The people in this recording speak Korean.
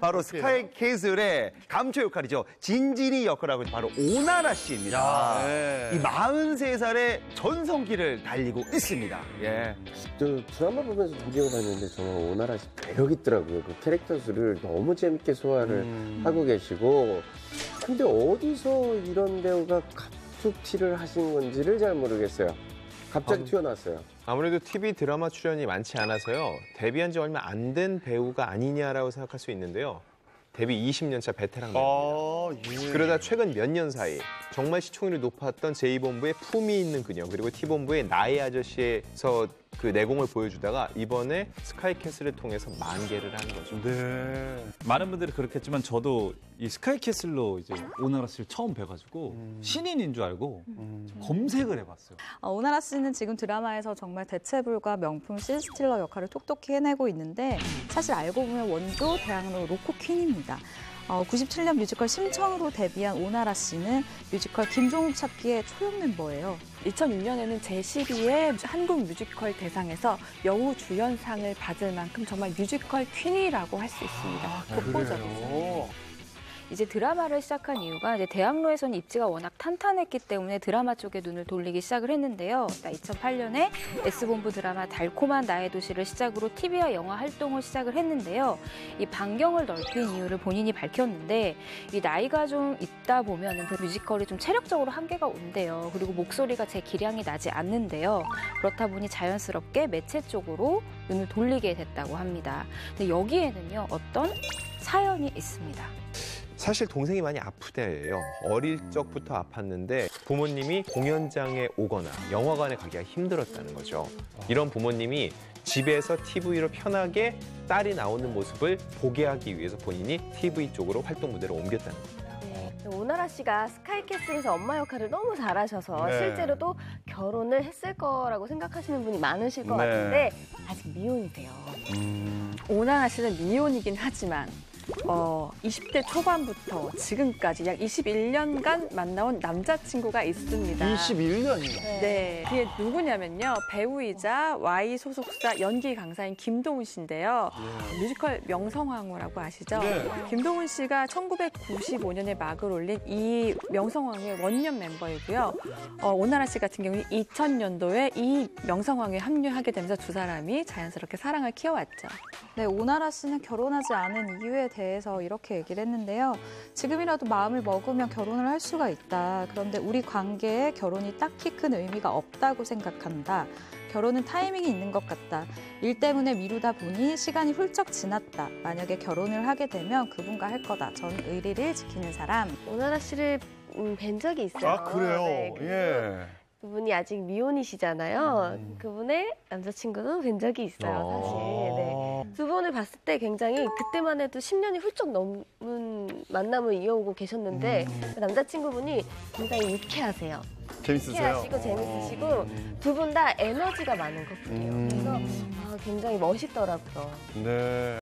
바로 스카이 캐슬의 감초 역할이죠. 진진이 역할하고 있는 바로 오나라 씨입니다. 네. 이 43살의 전성기를 달리고 있습니다. 예. 저 드라마 보면서 보기가 봤는데 정말 오나라 씨 매력 있더라고요. 그 캐릭터 수를 너무 재밌게 소화를 하고 계시고 근데 어디서 이런 배우가 갑툭튀를 하신 건지를 잘 모르겠어요. 갑자기 튀어나왔어요. 아무래도 TV 드라마 출연이 많지 않아서요. 데뷔한 지 얼마 안 된 배우가 아니냐라고 생각할 수 있는데요. 데뷔 20년 차 베테랑 배우. 아, 예. 그러다 최근 몇 년 사이 정말 시청률이 높았던 제2본부의 품이 있는 그녀 그리고 T본부의 나의 아저씨에서 그 내공을 보여주다가 이번에 스카이캐슬을 통해서 만개를 한 거죠. 네. 많은 분들이 그렇겠지만 저도 이 스카이캐슬로 이제 오나라 씨를 처음 뵈가지고 신인인 줄 알고 검색을 해봤어요. 어, 오나라 씨는 지금 드라마에서 정말 대체불가 명품 신스틸러 역할을 톡톡히 해내고 있는데 사실 알고 보면 원조 대학로 로코 퀸입니다. 어, 97년 뮤지컬 심청으로 데뷔한 오나라 씨는 뮤지컬 김종욱 찾기의 초연 멤버예요. 2006년에는 제12회 한국 뮤지컬 대상에서 여우 주연상을 받을 만큼 정말 뮤지컬 퀸이라고 할 수 있습니다. 독보적이죠. 이제 드라마를 시작한 이유가 이제 대학로에서는 입지가 워낙 탄탄했기 때문에 드라마 쪽에 눈을 돌리기 시작을 했는데요. 2008년에 S본부 드라마 달콤한 나의 도시를 시작으로 TV와 영화 활동을 시작을 했는데요. 이 반경을 넓힌 이유를 본인이 밝혔는데 이 나이가 좀 있다 보면은 그 뮤지컬이 좀 체력적으로 한계가 온대요. 그리고 목소리가 제 기량이 나지 않는데요. 그렇다 보니 자연스럽게 매체 쪽으로 눈을 돌리게 됐다고 합니다. 근데 여기에는요 어떤 사연이 있습니다. 사실 동생이 많이 아프대요. 어릴 적부터 아팠는데 부모님이 공연장에 오거나 영화관에 가기가 힘들었다는 거죠. 이런 부모님이 집에서 TV로 편하게 딸이 나오는 모습을 보게 하기 위해서 본인이 TV 쪽으로 활동 무대를 옮겼다는 겁니다. 네, 오나라 씨가 스카이캐슬에서 엄마 역할을 너무 잘하셔서 네. 실제로도 결혼을 했을 거라고 생각하시는 분이 많으실 것 네. 같은데 아직 미혼이세요. 오나라 씨는 미혼이긴 하지만 어, 20대 초반부터 지금까지 약 21년간 만나온 남자친구가 있습니다. 21년이나. 네, 그게 누구냐면요. 배우이자 Y 소속사 연기 강사인 김동훈 씨인데요. 뮤지컬 명성황후라고 아시죠? 네. 김동훈 씨가 1995년에 막을 올린 이 명성황후의 원년 멤버이고요. 어, 오나라 씨 같은 경우는 2000년도에 이 명성황후에 합류하게 되면서 두 사람이 자연스럽게 사랑을 키워왔죠. 네, 오나라 씨는 결혼하지 않은 이유에 대해 서 이렇게 얘기를 했는데요. 지금이라도 마음을 먹으면 결혼을 할 수가 있다. 그런데 우리 관계에 결혼이 딱히 큰 의미가 없다고 생각한다. 결혼은 타이밍이 있는 것 같다. 일 때문에 미루다 보니 시간이 훌쩍 지났다. 만약에 결혼을 하게 되면 그분과 할 거다. 전 의리를 지키는 사람. 오나라 씨를 음, 뵌 적이 있어요. 아, 그래요? 네, 예. 그분이 아직 미혼이시잖아요. 그분의 남자친구도 뵌 적이 있어요, 사실. 네. 두 분을 봤을 때 굉장히 그때만 해도 10년이 훌쩍 넘은 만남을 이어오고 계셨는데 그 남자친구분이 굉장히 유쾌하세요. 재밌으세요? 유쾌하시고 재밌으시고 두 분 다 에너지가 많은 커플이에요. 그래서 아, 굉장히 멋있더라고요. 네.